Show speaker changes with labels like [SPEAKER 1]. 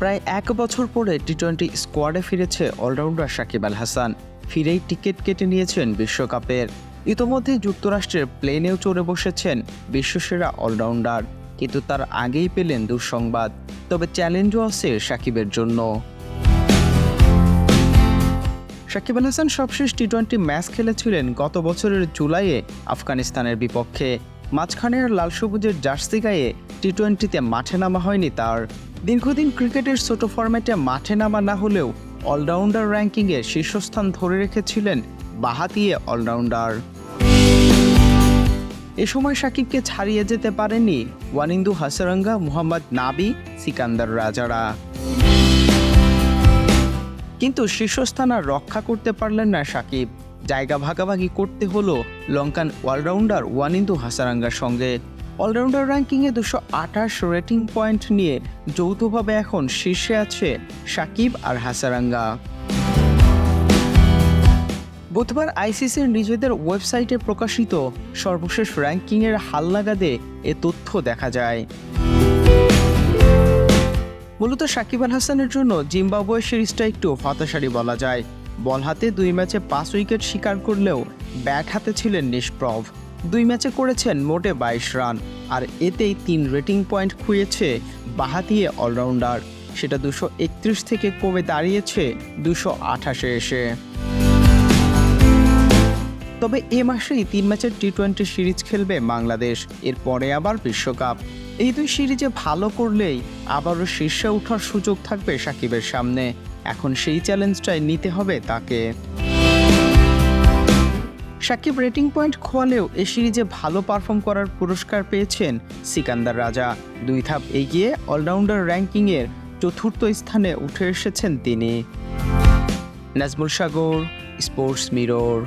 [SPEAKER 1] প্রায় এক বছর পরে টি টোয়েন্টি স্কোয়াডে ফিরেছে অলরাউন্ডার সাকিব আল হাসান। ফিরেই টিকিট কেটে নিয়েছেন বিশ্বকাপের। ইতোমধ্যে যুক্তরাষ্ট্রের প্লেনেও চড়ে বসেছেন বিশ্বসেরা অলরাউন্ডার, কিন্তু তার আগেই পেলেন দুঃসংবাদ। তবে চ্যালেঞ্জও আছে সাকিবের জন্য। সাকিব আল হাসান সবশেষ টি টোয়েন্টি ম্যাচ খেলেছিলেন গত বছরের জুলাইয়ে আফগানিস্তানের বিপক্ষে। মাঝখানের লাল সবুজের জার্সি গায়ে টি টোয়েন্টিতে মাঠে নামা হয়নি তার। দীর্ঘদিন ক্রিকেটের ছোট ফরম্যাটে মাঠে নামা না হলেও অলরাউন্ডার র্যাঙ্কিংয়ে শীর্ষস্থান ধরে রেখেছিলেন বাহাতিয়ে অলরাউন্ডার। এ সময় সাকিবকে ছাড়িয়ে যেতে পারেনি ওয়ানিন্দু হাসারাঙ্গা, মোহাম্মদ নাবি, সিকান্দার রাজারা। কিন্তু শীর্ষস্থান আর রক্ষা করতে পারলেন না সাকিব। জায়গা ভাগাভাগি করতে হলো লঙ্কান অলরাউন্ডার ওয়ানিন্দু হাসারাঙ্গার সঙ্গে। অলরাউন্ডার র্যাঙ্কিংয়ে দুশো আঠাশ রেটিং পয়েন্ট নিয়ে যৌথভাবে এখন শীর্ষে আছে সাকিব আর হাসারাঙ্গা। বুধবার আইসিসির নিজেদের ওয়েবসাইটে প্রকাশিত সর্বশেষ র্যাঙ্কিংয়ের হালনাগাদে এ তথ্য দেখা যায়। মূলত সাকিব আল হাসানের জন্য জিম্বাবুয়ে সিরিজটা একটু হতাশারই বলা যায়। বল হাতে দুই ম্যাচে পাঁচ উইকেট শিকার করলেও ব্যাট হাতে ছিলেন নিষ্প্রভ। দুই ম্যাচে করেছেন মোটে বাইশ রান, আর এতেই তিন রেটিং পয়েন্ট খুঁয়েছে বাহাতিয়ে অলরাউন্ডার। সেটা দুশো একত্রিশ থেকে কমে দাঁড়িয়েছে দুশো আঠাশে এসে। তবে এ মাসেই তিন ম্যাচের টি টোয়েন্টি সিরিজ খেলবে বাংলাদেশ, এরপরে আবার বিশ্বকাপ। এই দুই সিরিজে ভালো করলেই আবারও শীর্ষে ওঠার সুযোগ থাকবে সাকিবের সামনে। এখন সেই চ্যালেঞ্জটাই নিতে হবে তাকে। সাকিব রেটিং পয়েন্ট খোয়ালেও এ সিরিজে ভালো পারফর্ম করার পুরস্কার পেয়েছেন সিকান্দার রাজা। দুই ধাপ এগিয়ে অলরাউন্ডার র্যাঙ্কিংয়ের চতুর্থ স্থানে উঠে এসেছেন তিনি। Nazmul Sagar, Sports Mirror.